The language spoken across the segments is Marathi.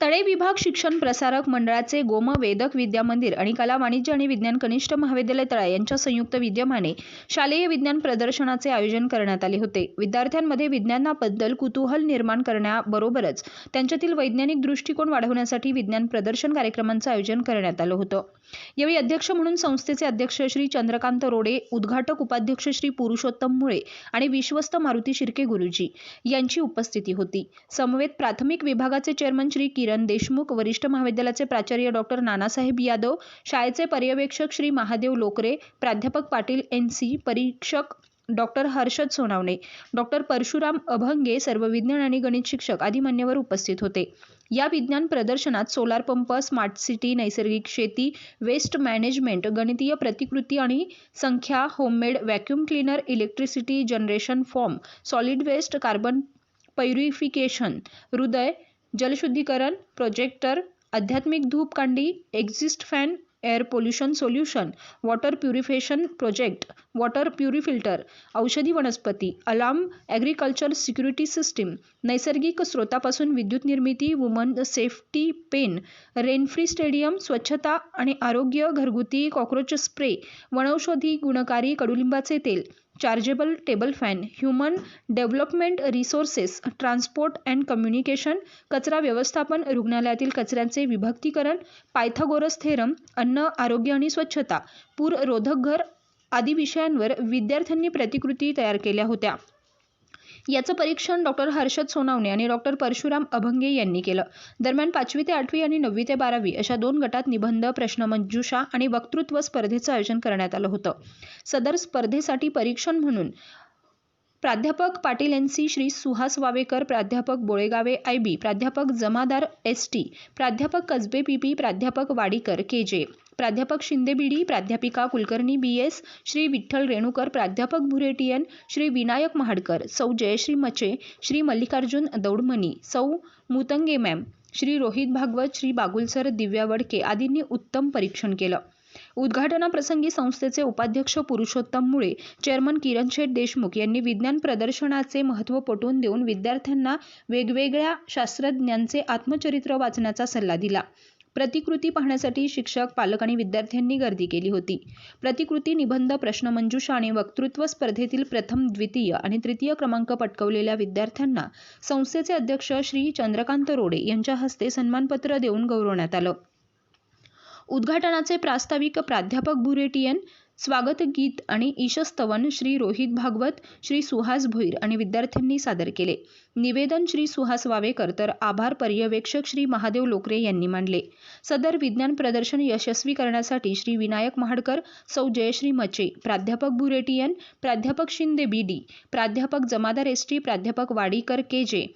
तळे विभाग शिक्षण प्रसारक मंडळाचे गोम वेदक विद्या मंदिर आणि कला वाणिज्य आणि विज्ञान कनिष्ठ महाविद्यालय तळा यांच्या संयुक्त विद्यमाने शालेय विज्ञान प्रदर्शनाचे आयोजन करण्यात आले होते. विद्यार्थ्यांमध्ये विज्ञानाबद्दल कुतूहल निर्माण करण्याबरोबरच त्यांच्यातील वैज्ञानिक दृष्टिकोन वाढवण्यासाठी विज्ञान प्रदर्शन कार्यक्रमांचं आयोजन करण्यात आलं होतं. यावेळी अध्यक्ष म्हणून संस्थेचे अध्यक्ष श्री चंद्रकांत रोडे उद्घाटक उपाध्यक्ष श्री पुरुषोत्तम मुळे आणि विश्वस्त मारुती शिर्के गुरुजी यांची उपस्थिती होती. समवेत प्राथमिक विभागाचे चेअरमन श्री किरण देशमुख वरिष्ठ महाविद्यालयाचे प्राचार्य डॉक्टर नानासाहेब यादव शाळेचे पर्यवेक्षक श्री महादेव लोकरे प्राध्यापक पाटील एन सी परीक्षक डॉक्टर हर्षद सोनावणे डॉक्टर परशुराम अभंगे सर्व विज्ञान आणि गणित शिक्षक आदी मान्यवर उपस्थित होते. या विज्ञान प्रदर्शनात सोलार पंप स्मार्ट सिटी नैसर्गिक शेती वेस्ट मॅनेजमेंट गणितीय प्रतिकृती आणि संख्या homemade vacuum cleaner electricity generation form solid waste carbon purification हृदय जलशुद्धीकरण प्रोजेक्टर आध्यात्मिक धूपकांडी exhaust fan air pollution solution water purification project water purifier औषधी वनस्पती अलार्म ॲग्रिकल्चर सिक्युरिटी सिस्टीम नैसर्गिक स्रोतापासून विद्युत निर्मिती woman safety pen rain free stadium स्वच्छता आणि आरोग्य घरगुती कॉक्रोच स्प्रे वनौषधी गुणकारी कडुलिंबाचे तेल chargeable table fan human development resources transport and communication कचरा व्यवस्थापन रुग्णालयातील कचऱ्याचे विभक्तीकरण पायथागोरस थेरम अन्न आरोग्य आणि स्वच्छता पूररोधक घर आदी विषयांवर विद्यार्थ्यांनी प्रतिकृती तयार केल्या होत्या. याचं परीक्षण डॉक्टर हर्षद सोनावणे आणि डॉक्टर परशुराम अभंगे यांनी केलं. दरम्यान पाचवी ते आठवी आणि नववी ते बारावी अशा दोन गटात निबंध प्रश्नमंजुषा आणि वक्तृत्व स्पर्धेचं आयोजन करण्यात आलं होतं. सदर स्पर्धेसाठी परीक्षण म्हणून प्राध्यापक पाटील एन सी श्री सुहास वावेकर प्राध्यापक बोळेगावे आय बी प्राध्यापक जमादार एस टी प्राध्यापक कसबे पी पी प्राध्यापक वाडीकर के जे. प्राध्यापक शिंदे बीडी प्राध्यापिका कुलकर्णी बी एस श्री विठ्ठल रेणुकर प्राध्यापक भुरेटियन श्री विनायक महाडकर सौ जयश्री मचे श्री मल्लिकार्जुन दौडमणी सौ मुतंगे मॅम श्री रोहित भागवत श्री बागुलसर दिव्या वडके आदींनी उत्तम परीक्षण केलं. उद्घाटनाप्रसंगी संस्थेचे उपाध्यक्ष पुरुषोत्तम मुळे चेअरमन किरण शेठ देशमुख यांनी विज्ञान प्रदर्शनाचे महत्त्व पटवून देऊन विद्यार्थ्यांना वेगवेगळ्या शास्त्रज्ञांचे आत्मचरित्र वाचण्याचा सल्ला दिला. प्रतिकृती पाहण्यासाठी शिक्षक पालक आणि विद्यार्थ्यांनी गर्दी केली होती. प्रतिकृती निबंध प्रश्नमंजुषा आणि वक्तृत्व स्पर्धेतील प्रथम द्वितीय आणि तृतीय क्रमांक पटकवलेल्या विद्यार्थ्यांना संस्थेचे अध्यक्ष श्री चंद्रकांत रोडे यांच्या हस्ते सन्मानपत्र देऊन गौरवण्यात आलं. उद्घाटनाचे प्रास्ताविक प्राध्यापक बुरेटियन स्वागत गीत आणि ईशस्तवन श्री रोहित भागवत श्री सुहास भोईर आणि विद्यार्थ्यांनी सादर केले. निवेदन श्री सुहास वावेकर तर आभार पर्यवेक्षक श्री महादेव लोकरे यांनी मांडले. सदर विज्ञान प्रदर्शन यशस्वी करण्यासाठी श्री विनायक महाडकर सौ जयश्री मचे प्राध्यापक बुरेटियन प्राध्यापक शिंदे बी डी प्राध्यापक जमादार एस टी प्राध्यापक वाडीकर के जे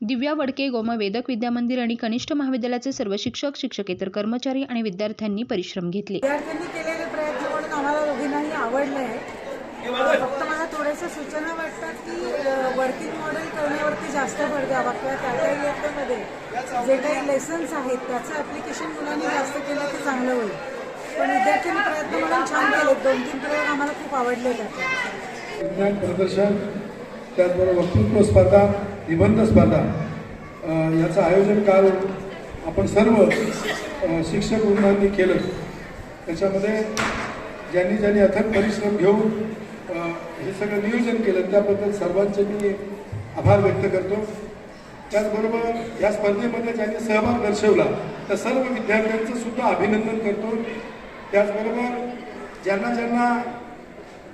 दिव्या वडके गोम वेदक विद्यामंदिर आणि कनिष्ठ महाविद्यालयाचे सर्व शिक्षक शिक्षकेतर कर्मचारी आणि विद्यार्थ्यांनी परिश्रम घेतले. विद्यार्थ्यांनी केलेले प्रयत्न म्हणून आम्हाला दोघींनाही आवडलं. आहे फक्त मला थोड्याशा सूचना वाटतात की वर्किंग मॉडेल करण्यावरती जास्त भर द्यावा किंवा त्या त्या इयत्तेमध्ये जे काही लेसन्स आहेत त्याचं ॲप्लिकेशन मुलांनी जास्त केलं की चांगलं होईल. पण विद्यार्थ्यांनी प्रयत्न म्हणून छान केले दोन तीन प्रयोग आम्हाला खूप आवडले त्यातले विज्ञान प्रदर्शन त्याचबरोबर वक्तृत्व स्पर्धा निबंध स्पर्धा. याचं आयोजन काल आपण सर्व शिक्षक वृंदांनी केलं. त्याच्यामध्ये ज्यांनी ज्यांनी अथक परिश्रम घेऊन हे सगळं नियोजन केलं त्याबद्दल सर्वांचे मी आभार व्यक्त करतो. त्याचबरोबर या स्पर्धेमध्ये ज्यांनी सहभाग दर्शवला त्या सर्व विद्यार्थ्यांचं सुद्धा अभिनंदन करतो. त्याचबरोबर ज्यांना ज्यांना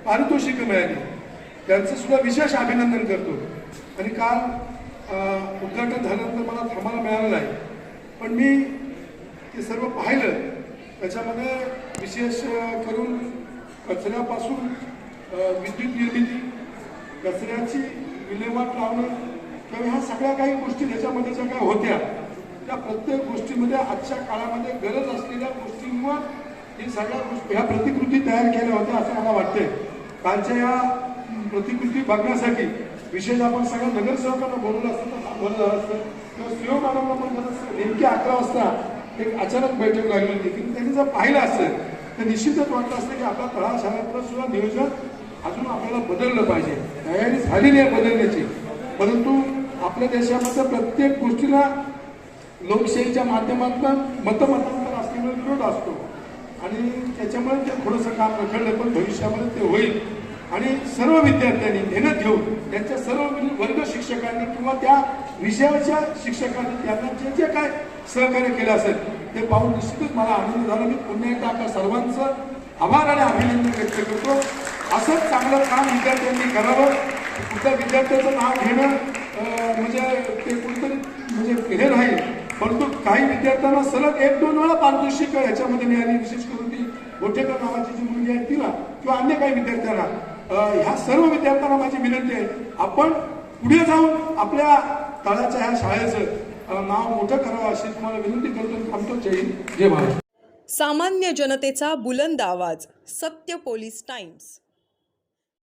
पारितोषिकं मिळाली त्यांचं सुद्धा विशेष अभिनंदन करतो. आणि काल उद्घाटन झाल्यानंतर मला थांबायला मिळालं नाही पण मी ते सर्व पाहिलं. त्याच्यामध्ये विशेष करून कचऱ्यापासून विद्युत निर्मिती कचऱ्याची विल्हेवाट लावणं किंवा ह्या सगळ्या काही गोष्टी त्याच्यामध्ये ज्या काही होत्या त्या प्रत्येक गोष्टीमध्ये आजच्या काळामध्ये गरज असलेल्या गोष्टींवर हे सगळ्या गोष्टी ह्या प्रतिकृती तयार केल्या होत्या असं मला वाटतंय. कालच्या या प्रतिकृती बघण्यासाठी विशेष आपण सगळ्या नगरसेवकांना बोलवलं असतं तर बरं झालं असतं. किंवा सीओ मॅडमला पण जर नेमकी अकरा वाजता एक अचानक बैठक लागली होती. की त्यांनी जर पाहिलं असेल तर निश्चितच वाटलं असतं की आपला तळा शाळेतलं सुद्धा नियोजन अजून आपल्याला बदललं पाहिजे. तयारी झालेली आहे बदलण्याची. परंतु आपल्या देशामध्ये प्रत्येक गोष्टीला लोकशाहीच्या माध्यमातून मतमतांतर असल्यामुळे विरोध असतो. आणि त्याच्यामुळे ते थोडंसं काम रखडलं पण भविष्यामध्ये ते होईल. आणि सर्व विद्यार्थ्यांनी मेहनत घेऊन त्यांच्या सर्व वर्ग शिक्षकांनी किंवा त्या विषयाच्या शिक्षकांनी त्यांना जे जे काय सहकार्य केलं असेल ते पाहून निश्चितच मला आनंद झाला. मी पुन्हा एकदा आपल्या सर्वांचं आभार आणि अभिनंदन व्यक्त करतो. असंच चांगलं काम विद्यार्थ्यांनी करावं. कुठल्या विद्यार्थ्याचं नाव घेणं म्हणजे ते कुठेतरी म्हणजे हे नाही परंतु काही विद्यार्थ्यांना सलग एक दोन वेळा पारितोषिक याच्यामध्ये मिळाली. विशेष करून ती गोटेकर नावाची जी मुलगी आहे तिला किंवा अन्य काही विद्यार्थ्यांना. ह्या सर्व विद्यार्थ्यांना माझी विनंती आहे आपण पुढे जाऊन आपल्या तळाच्या ह्या शाळेचं नाव मोठं करावं अशी तुम्हाला विनंती करतो थांबतो. जय जय महाराज सामान्य जनतेचा बुलंद आवाज सत्य पोलीस टाइम्स.